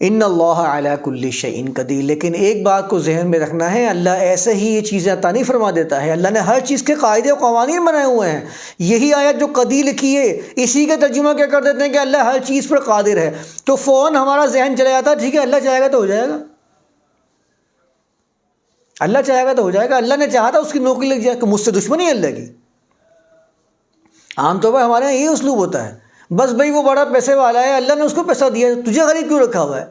ان اللہ علیہ کل شعین قدیر۔ لیکن ایک بات کو ذہن میں رکھنا ہے، اللہ ایسے ہی یہ چیزیں عطا نہیں فرما دیتا ہے۔ اللہ نے ہر چیز کے قاعدے و قوانین بنائے ہوئے ہیں۔ یہی آیت جو قدی لکھی ہے، اسی کا ترجمہ کیا کر دیتے ہیں کہ اللہ ہر چیز پر قادر ہے۔ تو فون ہمارا ذہن چلا جاتا ہے، ٹھیک ہے، اللہ چاہے گا تو ہو جائے گا۔ اللہ چاہے گا تو ہو جائے گا۔ اللہ نے چاہا تھا، اس کی نوکری لگ جائے، کہ مجھ سے دشمنی ہے اللہ کی۔ عام طور پر ہمارے یہاں یہ اسلوب ہوتا ہے۔ بس بھائی وہ بڑا پیسے والا ہے، اللہ نے اس کو پیسہ دیا تجھے غریب کیوں رکھا ہوا ہے؟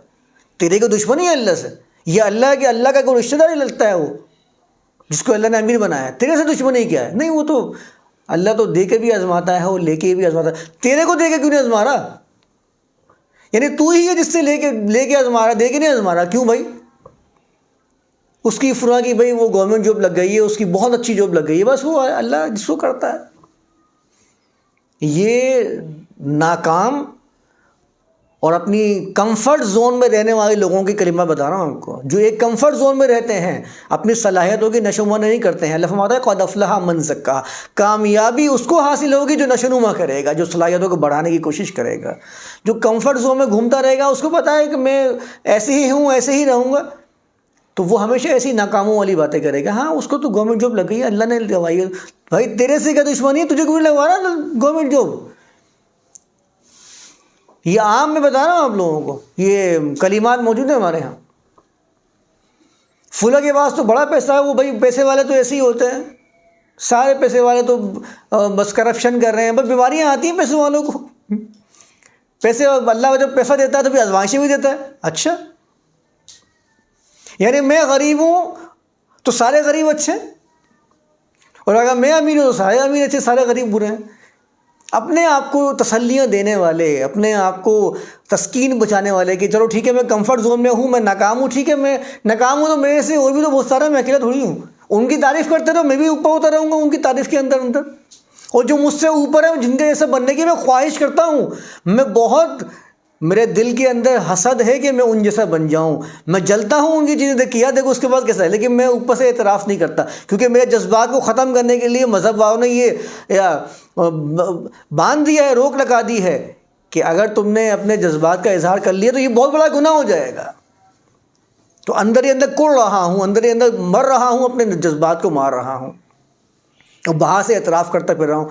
تیرے کو دشمنی ہے اللہ سے۔ یہ اللہ کہ اللہ کا کوئی رشتہ دار ہی لگتا ہے وہ، جس کو اللہ نے امیر بنایا ہے۔ تیرے سے دشمنی کیا ہے؟ نہیں، وہ تو اللہ تو دے کے بھی آزماتا ہے وہ لے کے بھی آزماتا ہے۔ تیرے کو دے کے کیوں نہیں آزما رہا یعنی تو ہی ہے جس سے لے کے لے کے آزما رہا دے کے نہیں آزما رہا کیوں بھائی؟ اس کی فرا کی بھائی وہ گورنمنٹ جاب لگ گئی ہے، اس کی بہت اچھی جاب لگ گئی ہے۔ بس وہ اللہ جس کو کرتا ہے۔ یہ ناکام اور اپنی کمفرٹ زون میں رہنے والے لوگوں کی کلمہ بتا رہا ہوں آپ کو۔ جو ایک کمفرٹ زون میں رہتے ہیں، اپنی صلاحیتوں کی نشوما نہیں کرتے ہیں۔ لفظ ہے، قد افلح من زکا کامیابی اس کو حاصل ہوگی جو نشوما کرے گا، جو صلاحیتوں کو بڑھانے کی کوشش کرے گا۔ جو کمفرٹ زون میں گھومتا رہے گا، اس کو پتہ ہے کہ میں ایسے ہی ہوں، ایسے ہی رہوں گا۔ تو وہ ہمیشہ ایسی ناکاموں والی باتیں کرے گا۔ ہاں اس کو تو گورنمنٹ جاب لگ گئی ہے۔ اللہ نے لگوائی ہے۔ بھائی، تیرے سے کیا دشمنی ہے؟ تجھے کوئی لگوا رہا گورنمنٹ جاب یہ عام میں بتا رہا ہوں آپ لوگوں کو، یہ کلیمات موجود ہیں ہمارے یہاں۔ فلا کے پاس تو بڑا پیسہ ہے، وہ بھائی پیسے والے تو ایسے ہی ہوتے ہیں۔ سارے پیسے والے تو بس کرپشن کر رہے ہیں۔ بس بیماریاں آتی ہیں پیسے والوں کو۔ پیسے، اللہ جب پیسہ دیتا ہے تو پھر ازمائشیں بھی دیتا ہے۔ اچھا۔ یعنی میں غریب ہوں تو سارے غریب اچھے۔ اور اگر میں امیر ہوں تو سارے امیر اچھے، سارے غریب برے ہیں۔ اپنے آپ کو تسلیاں دینے والے، اپنے آپ کو تسکین بچانے والے کہ چلو ٹھیک ہے، میں کمفرٹ زون میں ہوں، میں ناکام ہوں، ٹھیک ہے، میں ناکام ہوں تو میرے سے اور بھی تو بہت سارا میں اکیلا تھوڑی ہوں۔ ان کی تعریف کرتے رہو، میں بھی اوپر ہوتا رہوں گا، ان کی تعریف کے اندر اندر۔ اور جو مجھ سے اوپر ہے جن کے جیسے بننے کی میں خواہش کرتا ہوں، میں بہت میرے دل کے اندر حسد ہے کہ میں ان جیسا بن جاؤں۔ میں جلتا ہوں ان کی چیزیں کیا دیکھو اس کے بعد کیسا ہے، لیکن میں اوپر سے اعتراف نہیں کرتا، کیونکہ میرے جذبات کو ختم کرنے کے لیے مذہب والوں نے یہ باندھ دیا ہے، روک لگا دی ہے کہ اگر تم نے اپنے جذبات کا اظہار کر لیا تو یہ بہت بڑا گناہ ہو جائے گا۔ تو اندر ہی اندر کڑ رہا ہوں، اندر ہی اندر مر رہا ہوں، اپنے جذبات کو مار رہا ہوں۔ اور باہر سے اعتراف کرتا پھر رہا ہوں۔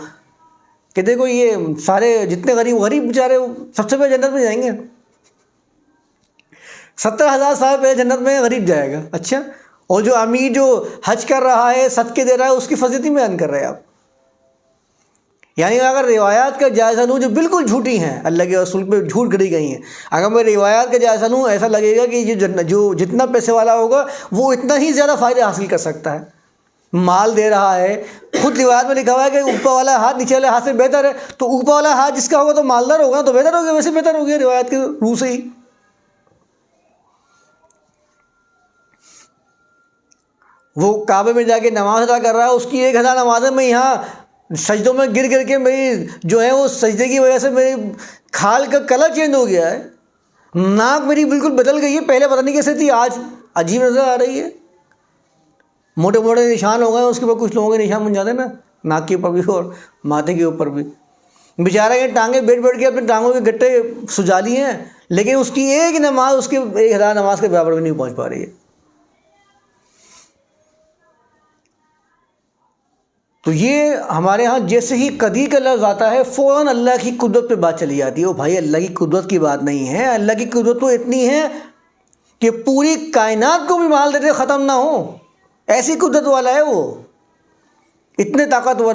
کہ دیکھو یہ سارے جتنے غریب غریب بیچارے سب سے پہلے جنت میں جائیں گے۔ ستر ہزار سال پہلے جنت میں غریب جائے گا اچھا؟ اور جو امیر جو حج کر رہا ہے، صدقے دے رہا ہے، اس کی فضیتی بیان کر رہے ہیں آپ۔ یعنی اگر روایات کا جائزہ لوں جو بالکل جھوٹی ہیں، اللہ کے رسول پہ جھوٹ گری گئی ہیں، اگر میں روایات کا جائزہ لوں، ایسا لگے گا کہ یہ جو جتنا پیسے والا ہوگا، وہ اتنا ہی زیادہ فائدہ حاصل کر سکتا ہے۔ مال دے رہا ہے۔ خود روایت میں لکھا ہوا ہے کہ اوپر والا ہاتھ نیچے والے ہاتھ سے بہتر ہے۔ تو اوپر والا ہاتھ جس کا ہوگا تو مالدار ہوگا، تو بہتر ہوگا، ویسے بہتر ہو گیا روایت کے روح سے ہی۔ وہ کعبے میں جا کے نماز ادا کر رہا ہے، اس کی ایک ہزار نمازیں میں یہاں سجدوں میں گر گر کے میری جو ہے وہ سجدے کی وجہ سے میری کھال کا کلر چینج ہو گیا ہے۔ ناک میری بالکل بدل گئی ہے۔ پہلے پتہ نہیں کیسے تھی، آج عجیب نظر آ رہی ہے۔ موٹے موٹے نشان ہو گئے، اس کے اوپر کچھ لوگوں کے نشان بن جاتے ہیں۔ نا ناک کے اوپر بھی اور ماتھے کے اوپر بھی۔ بیچارہ کے ٹانگیں بیٹھ بیٹھ کے اپنے ٹانگوں کے گٹے سجا لیے ہیں، لیکن اس کی ایک نماز، اس کے ایک ہزار نماز کے برابر بھی نہیں پہنچ پا رہی ہے۔ تو یہ ہمارے ہاں جیسے ہی قدی کا لفظ آتا ہے، فوراً اللہ کی قدرت پہ بات چلی جاتی ہے۔ وہ بھائی، اللہ کی قدرت کی بات نہیں ہے۔ اللہ کی قدرت تو اتنی ہے کہ پوری کائنات کو بھی مال دیتے، ختم نہ ہو۔ ایسی قدرت والا ہے وہ۔ اتنے طاقتور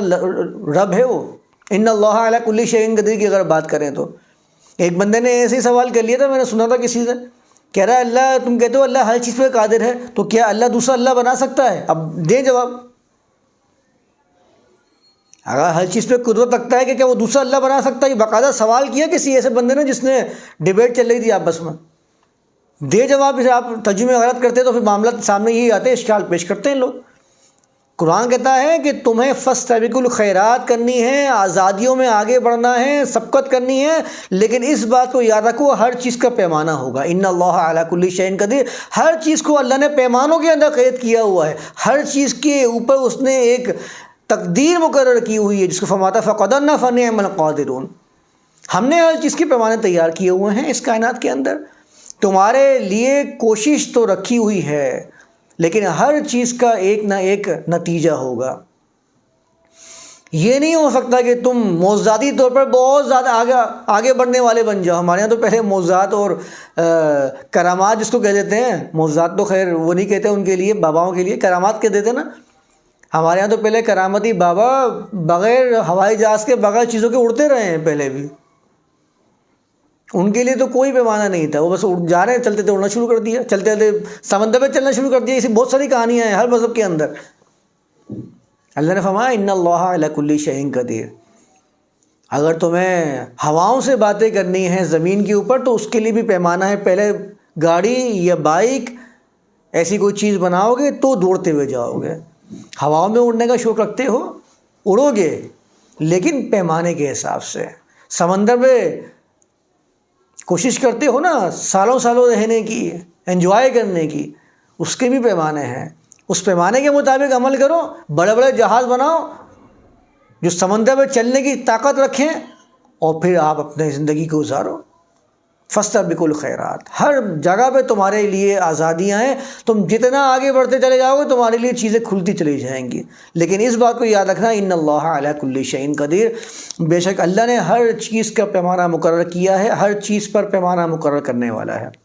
رب ہے وہ۔ ان اللہ علیہ کلی شعین قدری کی اگر بات کریں تو۔ ایک بندے نے ایسے ہی سوال کر لیا تھا، میں نے سنا تھا کسی سے۔ کہہ رہا ہے، اللہ تم کہتے ہو اللہ ہر چیز پہ قادر ہے، تو کیا اللہ دوسرا اللہ بنا سکتا ہے؟ اب دیں جواب۔ اگر ہر چیز پہ قدرت رکھتا ہے کہ کیا وہ دوسرا اللہ بنا سکتا ہے؟ باقاعدہ سوال کیا کسی ایسے بندے نے جس نے ڈبیٹ چل رہی تھی آپس میں؟ دے جواب اسے آپ ترجمے غلط کرتے تو پھر معاملہ سامنے یہی آتے ہیں اشکال پیش کرتے ہیں لوگ۔ قرآن کہتا ہے کہ تمہیں فس طبق الخیرات کرنی ہے، آزادیوں میں آگے بڑھنا ہے، سبقت کرنی ہے، لیکن اس بات کو یاد رکھو، ہر چیز کا پیمانہ ہوگا۔ ان اللہ علیہ کل شعین قدیر۔ ہر چیز کو اللہ نے پیمانوں کے اندر قید کیا ہوا ہے۔ ہر چیز کے اوپر اس نے ایک تقدیر مقرر کی ہوئی ہے، جس کو فماتا فقدر نہ فن قادرون ہم نے ہر چیز کے پیمانے تیار کیے ہوئے ہیں اس کائنات کے اندر۔ تمہارے لیے کوشش تو رکھی ہوئی ہے، لیکن ہر چیز کا ایک نہ ایک نتیجہ ہوگا۔ یہ نہیں ہو سکتا کہ تم موزاتی طور پر بہت زیادہ آگے آگے بڑھنے والے بن جاؤ۔ ہمارے یہاں تو پہلے موزات اور کرامات جس کو کہہ دیتے ہیں موزات تو خیر وہ نہیں کہتے ان کے لیے، باباؤں کے لیے، کرامات کہہ دیتے نا۔ ہمارے یہاں تو پہلے کرامتی بابا بغیر ہوائی جہاز کے بغیر چیزوں کے اڑتے رہے ہیں پہلے بھی۔ ان کے لیے تو کوئی پیمانہ نہیں تھا، وہ بس اڑ جا رہے ہیں، چلتے تھے اڑنا شروع کر دیا، چلتے چلتے سمندر پہ چلنا شروع کر دیا، ایسی بہت ساری کہانیاں ہیں ہر مذہب کے اندر۔ اللہ نے فرمایا، ان اللہ علیہ کلی شہین قدیر۔ اگر تمہیں ہواؤں سے باتیں کرنی ہیں زمین کے اوپر، تو اس کے لیے بھی پیمانہ ہے۔ پہلے گاڑی یا بائک ایسی کوئی چیز بناؤ گے تو دوڑتے ہوئے جاؤ گے۔ ہواؤں میں اڑنے کا شوق رکھتے ہو، اڑو گے، لیکن پیمانے کے حساب سے۔ سمندر میں کوشش کرتے ہو نا سالوں سالوں رہنے کی انجوائے کرنے کی، اس کے بھی پیمانے ہیں۔ اس پیمانے کے مطابق عمل کرو، بڑے بڑے جہاز بناؤ، جو سمندر میں چلنے کی طاقت رکھیں اور پھر آپ اپنے زندگی کو گزارو۔ فستا بک خیرات ہر جگہ پہ تمہارے لیے آزادیاں ہیں تم جتنا آگے بڑھتے چلے جاؤ گے، تمہارے لیے چیزیں کھلتی چلی جائیں گی۔ لیکن اس بات کو یاد رکھنا، ان اللہ علیہ کل شعین قدیر۔ بے شک اللہ نے ہر چیز کا پیمانہ مقرر کیا ہے، ہر چیز پر پیمانہ مقرر کرنے والا ہے۔